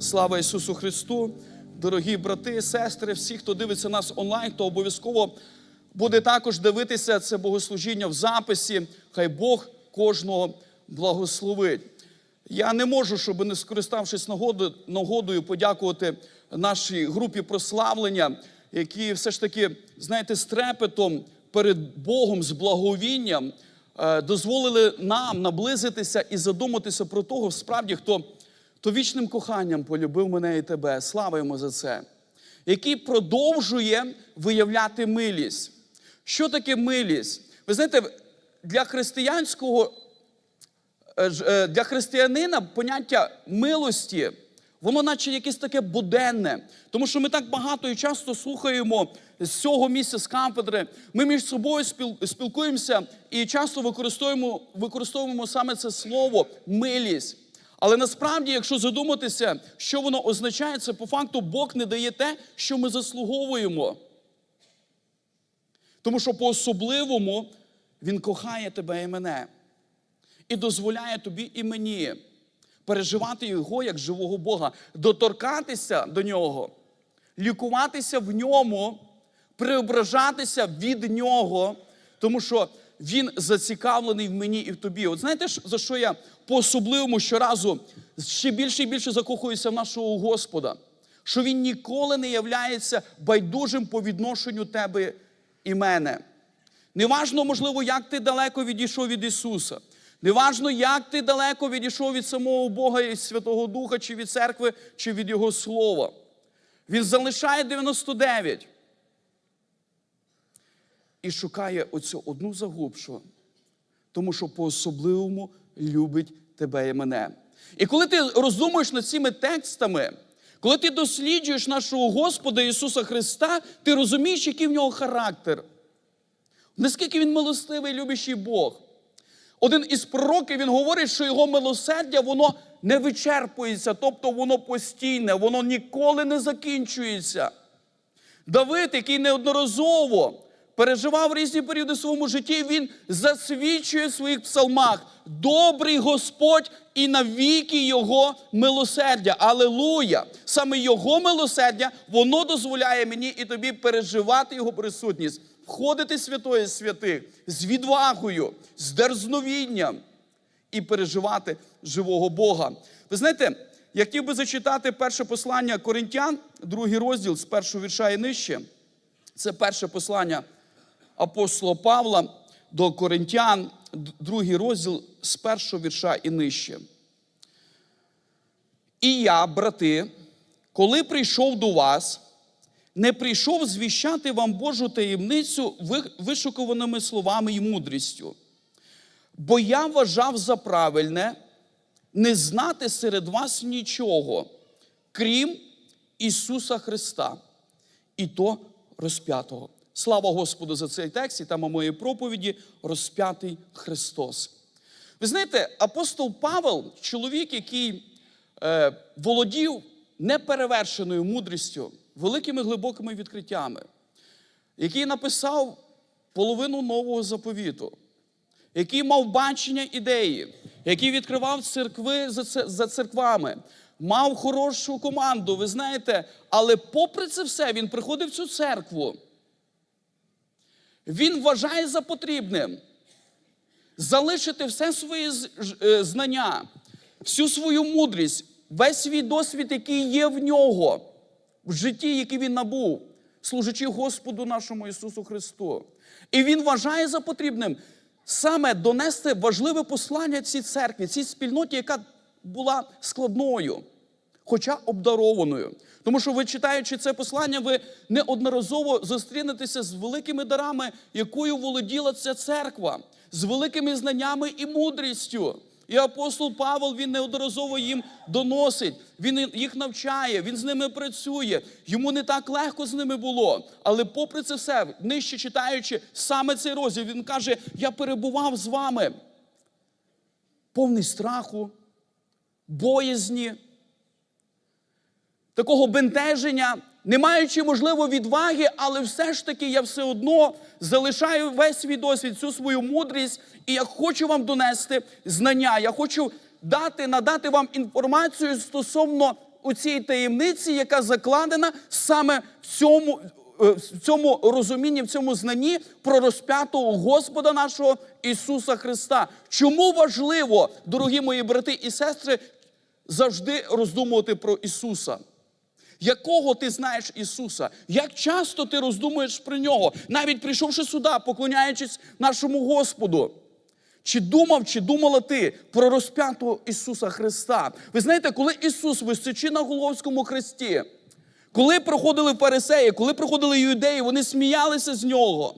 Слава Ісусу Христу! Дорогі брати, сестри, всі, хто дивиться нас онлайн, то обов'язково буде також дивитися це богослужіння в записі. Хай Бог кожного благословить. Я не можу, щоб не скориставшись нагодою, нагодою подякувати нашій групі прославлення, які все ж таки, знаєте, з трепетом перед Богом, з благовінням е, дозволили нам наблизитися і задуматися про того, справді, хто то вічним коханням полюбив мене і тебе. Слава йому за це. Який продовжує виявляти милість. Що таке милість? Ви знаєте, для християнського е, е, для християнина поняття милості, воно наче якесь таке буденне. Тому що ми так багато і часто слухаємо з цього місця, з кафедри. Ми між собою спілкуємося і часто використовуємо, використовуємо саме це слово милість. Але насправді, якщо задуматися, що воно означає, це по факту Бог не дає те, що ми заслуговуємо. Тому що по-особливому Він кохає тебе і мене і дозволяє тобі і мені переживати його як живого Бога, доторкатися до нього, лікуватися в ньому, преображатися від нього, тому що він зацікавлений в мені і в тобі. От знаєте, за що я по-особливому щоразу ще більше і більше закохуюся в нашого Господа? Що він ніколи не являється байдужим по відношенню тебе і мене. Неважно, можливо, як ти далеко відійшов від Ісуса. Неважно, як ти далеко відійшов від самого Бога і Святого Духа, чи від церкви, чи від Його Слова. Він залишає 99 і шукає оцю одну загубшу, тому що по-особливому любить тебе і мене. І коли ти роздумуєш над цими текстами, коли ти досліджуєш нашого Господа Ісуса Христа, ти розумієш, який в нього характер. Наскільки він милостивий, любящий Бог. Один із пророків він говорить, що його милосердя воно не вичерпується, тобто воно постійне, воно ніколи не закінчується. Давид, який неодноразово переживав різні періоди в своєму житті, він засвідчує в своїх псалмах добрий Господь і навіки Його милосердя. Алелуя! Саме Його милосердя, воно дозволяє мені і тобі переживати Його присутність, входити святої святих з відвагою, з дерзновінням і переживати живого Бога. Ви знаєте, я хотів би зачитати перше послання Коринтян, другий розділ з першого вірша і нижче. Це перше послання апостола Павла до Коринтян, другий розділ з першого вірша і нижче. І я, брати, коли прийшов до вас, не прийшов звіщати вам Божу таємницю вишукуваними словами і мудрістю. Бо я вважав за правильне не знати серед вас нічого, крім Ісуса Христа, і то розп'ятого. Слава Господу за цей текст і тема моєї проповіді розп'ятий Христос. Ви знаєте, апостол Павел, чоловік, який е, володів неперевершеною мудрістю, великими глибокими відкриттями, який написав половину нового заповіту, який мав бачення ідеї, який відкривав церкви за церквами, мав хорошу команду, ви знаєте, але попри це все, він приходив в цю церкву. Він вважає за потрібним залишити все ж- е, знання, всю свою мудрість, весь свій досвід, який є в нього, в житті, який він набув, служачи Господу нашому Ісусу Христу. І він вважає за потрібним саме донести важливе послання цій церкві, цій спільноті, яка була складною, хоча обдарованою. Тому що ви читаючи це послання, ви неодноразово зустрінетеся з великими дарами, якою володіла ця церква, з великими знаннями і мудрістю. І апостол Павел він неодноразово їм доносить, він їх навчає, він з ними працює. Йому не так легко з ними було. Але попри це все, нижче читаючи саме цей розділ, він каже: Я перебував з вами, повний страху, боязні, такого бентеження, не маючи, можливо, відваги, але все ж таки я все одно залишаю весь свій досвід, всю свою мудрість, і я хочу вам донести знання. Я хочу дати, надати вам інформацію стосовно у таємниці, яка закладена саме в цьому, е, в цьому розумінні, в цьому знанні про розп'ятого Господа нашого Ісуса Христа. Чому важливо, дорогі мої брати і сестри, завжди роздумувати про Ісуса? Якого ти знаєш Ісуса? Як часто ти роздумуєш про нього, навіть прийшовши сюди, поклоняючись нашому Господу? Чи думав, чи думала ти про розп'ятого Ісуса Христа? Ви знаєте, коли Ісус височи на Головському хресті, коли проходили фарисеї, коли проходили юдеї, вони сміялися з нього.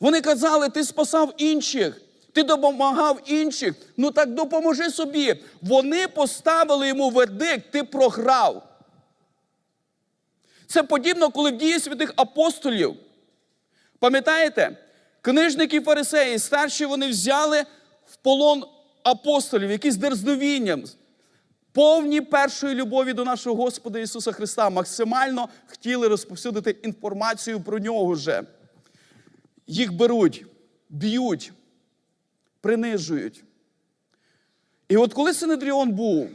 Вони казали, ти спасав інших, ти допомагав інших. Ну так допоможи собі. Вони поставили йому вердикт, ти програв. Це подібно, коли в дії святих апостолів. Пам'ятаєте, книжники фарисеї, старші вони взяли в полон апостолів, які з дерзновінням, повні першої любові до нашого Господа Ісуса Христа, максимально хотіли розповсюдити інформацію про нього вже. Їх беруть, б'ють, принижують. І от коли Синедріон був,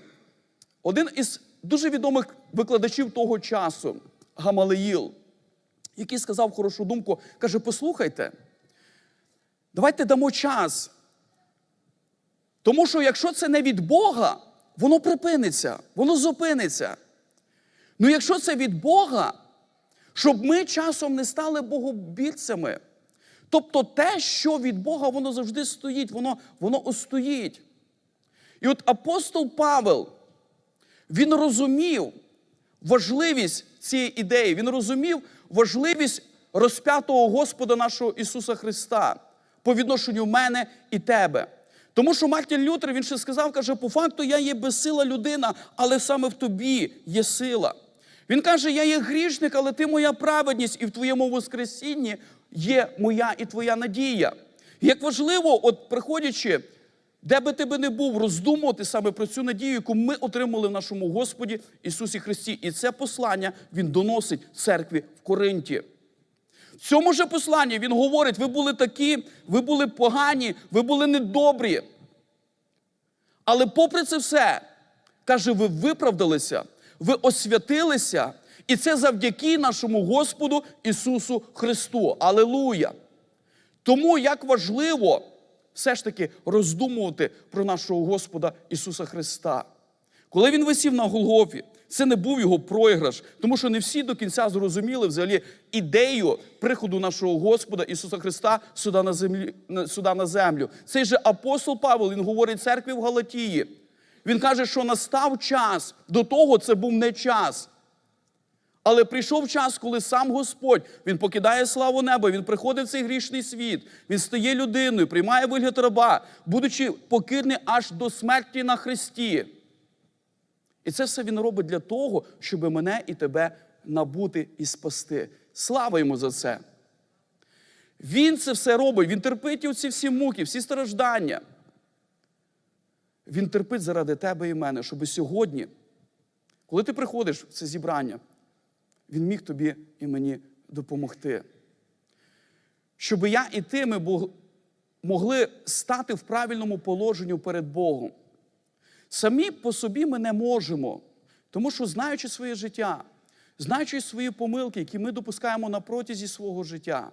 один із дуже відомих викладачів того часу, Гамалеїл, який сказав хорошу думку, каже: послухайте, давайте дамо час. Тому що якщо це не від Бога, воно припиниться, воно зупиниться. Ну якщо це від Бога, щоб ми часом не стали богобірцями. Тобто те, що від Бога, воно завжди стоїть, воно, воно остоїть. І от апостол Павел, він розумів важливість цієї ідеї, він розумів важливість розп'ятого Господа нашого Ісуса Христа по відношенню мене і тебе. Тому що Мартін Лютер, він ще сказав, каже, по факту я є безсила людина, але саме в тобі є сила. Він каже, я є грішник, але ти моя праведність, і в твоєму Воскресінні є моя і твоя надія. Як важливо, от приходячи, де би ти би не був, роздумувати саме про цю надію, яку ми отримали в нашому Господі Ісусі Христі. І це послання Він доносить церкві в Коринті. В цьому ж посланні він говорить: ви були такі, ви були погані, ви були недобрі. Але попри це все, каже, ви виправдалися, ви освятилися, і це завдяки нашому Господу Ісусу Христу. Алелуя! Тому як важливо все ж таки роздумувати про нашого Господа Ісуса Христа. Коли він висів на Голгофі, це не був його програш, тому що не всі до кінця зрозуміли взагалі ідею приходу нашого Господа Ісуса Христа сюди на, землі, сюди на землю. Цей же апостол Павел, він говорить церкві в Галатії. Він каже, що настав час. До того це був не час. Але прийшов час, коли сам Господь він покидає славу неба, він приходить в цей грішний світ, він стає людиною, приймає вигляд раба, будучи покірний аж до смерті на Христі. І це все він робить для того, щоб мене і тебе набути і спасти. Слава йому за це. Він це все робить, він терпить оці всі муки, всі страждання. Він терпить заради тебе і мене, щоб сьогодні, коли ти приходиш в це зібрання, він міг тобі і мені допомогти. Щоб я і ти ми могли стати в правильному положенні перед Богом. Самі по собі ми не можемо, тому що, знаючи своє життя, знаючи свої помилки, які ми допускаємо на протязі свого життя,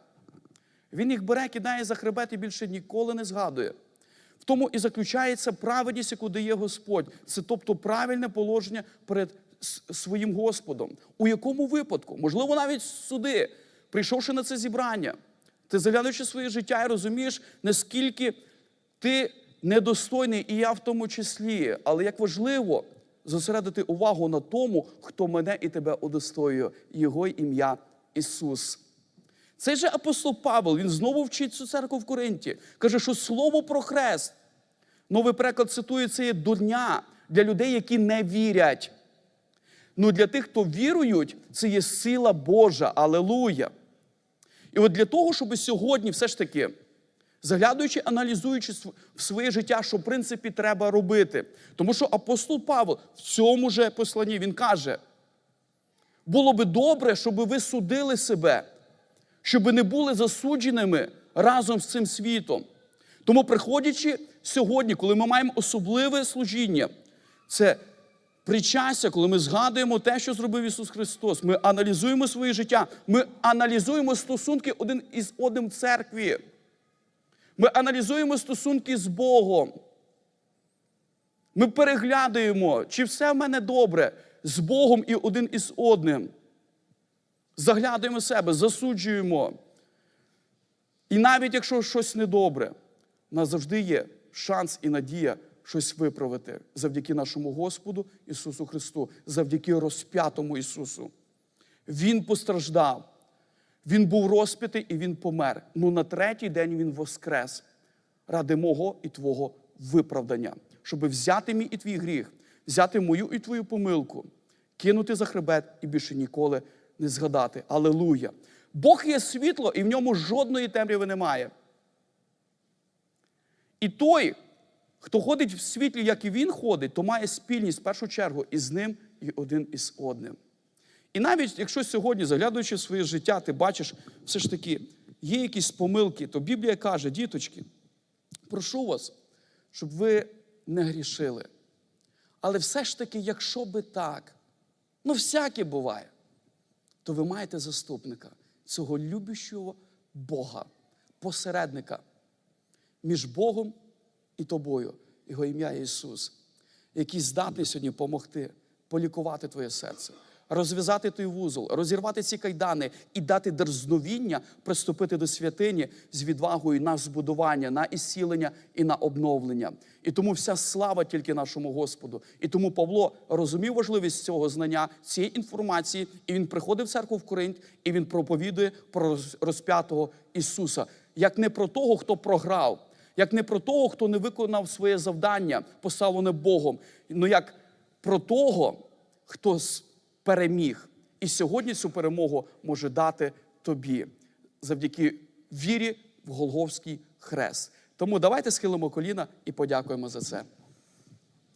він їх бере, кидає за хребет і більше ніколи не згадує. В тому і заключається праведність, яку дає Господь. Це тобто правильне положення перед своїм Господом. У якому випадку? Можливо, навіть суди, прийшовши на це зібрання, ти заглянувши своє життя і розумієш, наскільки ти недостойний, і я в тому числі. Але як важливо зосередити увагу на тому, хто мене і тебе удостоює, його ім'я Ісус. Цей же апостол Павел, він знову вчить цю церкву в Коринті. Каже, що слово про хрест, новий переклад цитує, це є дурня для людей, які не вірять. Ну для тих, хто вірують, це є сила Божа. Алелуя. І от для того, щоб сьогодні все ж таки, заглядуючи, аналізуючи в своє життя, що в принципі треба робити. Тому що апостол Павел в цьому же посланні він каже: було би добре, щоб ви судили себе, щоб не були засудженими разом з цим світом. Тому, приходячи сьогодні, коли ми маємо особливе служіння, це причастя, коли ми згадуємо те, що зробив Ісус Христос, ми аналізуємо своє життя, ми аналізуємо стосунки один із одним в церкві. Ми аналізуємо стосунки з Богом. Ми переглядуємо, чи все в мене добре з Богом і один із одним. Заглядуємо себе, засуджуємо. І навіть якщо щось недобре, у нас завжди є шанс і надія щось виправити завдяки нашому Господу Ісусу Христу, завдяки розп'ятому Ісусу. Він постраждав, Він був розп'ятий і Він помер. Ну на третій день Він воскрес ради мого і Твого виправдання, щоб взяти мій і твій гріх, взяти мою і твою помилку, кинути за хребет і більше ніколи не згадати. Алелуя! Бог є світло, і в ньому жодної темряви немає. І той, хто ходить в світлі, як і він ходить, то має спільність в першу чергу із ним і один із одним. І навіть якщо сьогодні, заглядуючи в своє життя, ти бачиш, все ж таки, є якісь помилки, то Біблія каже, діточки, прошу вас, щоб ви не грішили. Але все ж таки, якщо би так, ну всяке буває, то ви маєте заступника, цього любящого Бога, посередника між Богом і тобою, його ім'я Ісус, який здатний сьогодні допомогти, полікувати твоє серце, розв'язати той вузол, розірвати ці кайдани і дати дерзновіння приступити до святині з відвагою на збудування, на ісцілення і на обновлення. І тому вся слава тільки нашому Господу. І тому Павло розумів важливість цього знання, цієї інформації, і він приходив в церкву в Коринт, і він проповідує про розп'ятого Ісуса, як не про того, хто програв, як не про того, хто не виконав своє завдання, поставлене Богом, ну як про того, хто переміг. І сьогодні цю перемогу може дати тобі завдяки вірі в Голговський хрест. Тому давайте схилимо коліна і подякуємо за це.